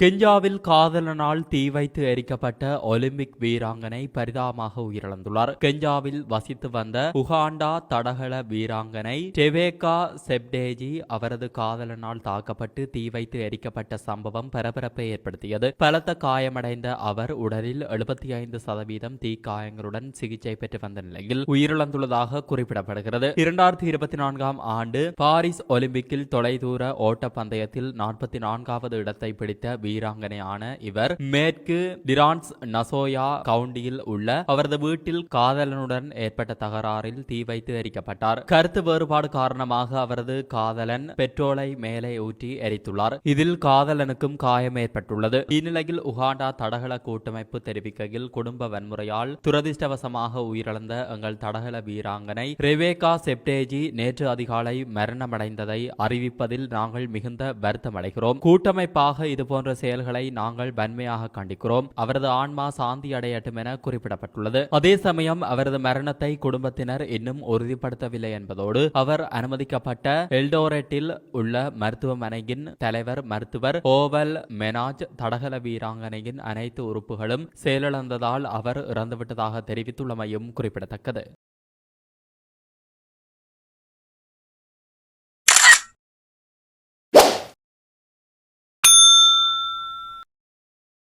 கெஞ்சாவில் காதலனால் தீ வைத்து எரிக்கப்பட்ட ஒலிம்பிக் வீராங்கனை பரிதாபமாக உயிரிழந்துள்ளார். கெஞ்சாவில் வசித்து வந்த உகாண்டா தடகள வீராங்கனை டெவேகா செப்டேஜி அவரது காதலனால் தாக்கப்பட்டு தீ வைத்து எரிக்கப்பட்ட சம்பவம் பரபரப்பை ஏற்படுத்தியது. பலத்த காயமடைந்த அவர் உடலில் எழுபத்தி ஐந்து சதவீதம் தீக்காயங்களுடன் சிகிச்சை பெற்று வந்த நிலையில் உயிரிழந்துள்ளதாக குறிப்பிடப்படுகிறது. இரண்டாயிரத்தி இருபத்தி நான்காம் ஆண்டு பாரிஸ் ஒலிம்பிக்கில் தொலைதூர ஓட்ட பந்தயத்தில் நாற்பத்தி நான்காவது இடத்தை பிடித்த வீராங்கனையான இவர் மேற்கு டிரான்ஸ் நசோயா கவுண்டியில் உள்ள அவரது வீட்டில் காதலனுடன் ஏற்பட்ட தகராறில் தீ வைத்து எரிக்கப்பட்டார். கருத்து வேறுபாடு காரணமாக அவரது காதலன் பெட்ரோலை மேலே ஊற்றி எரித்துள்ளார். இதில் காதலனுக்கும் காயம் ஏற்பட்டுள்ளது. இந்நிலையில் உகாண்டா தடகள கூட்டமைப்பு தெரிவிக்கையில் குடும்ப வன்முறையால் துரதிர்ஷ்டவசமாக உயிரிழந்த எங்கள் தடகள வீராங்கனை ரெவேகா செப்டேஜி நேற்று அதிகாலை மரணமடைந்ததை அறிவிப்பதில் நாங்கள் மிகுந்த வருத்தமடைகிறோம். கூட்டமைப்பாக இதுபோன்ற செயல்களை நாங்கள் வன்மையாக கண்டிக்கிறோம். அவரது ஆன்மா சாந்தி அடையட்டும் என குறிப்பிடப்பட்டுள்ளது. அதே சமயம் அவரது மரணத்தை குடும்பத்தினர் இன்னும் உறுதிப்படுத்தவில்லை என்பதோடு அவர் அனுமதிக்கப்பட்ட எல்டோரேட்டில் உள்ள மருத்துவமனையின் தலைவர் மருத்துவர் ஓவல் மெனாஜ் தடகள வீராங்கனையின் அனைத்து உறுப்புகளும் செயலிழந்ததால் அவர் இறந்துவிட்டதாக தெரிவித்துள்ளமையும் குறிப்பிடத்தக்கது.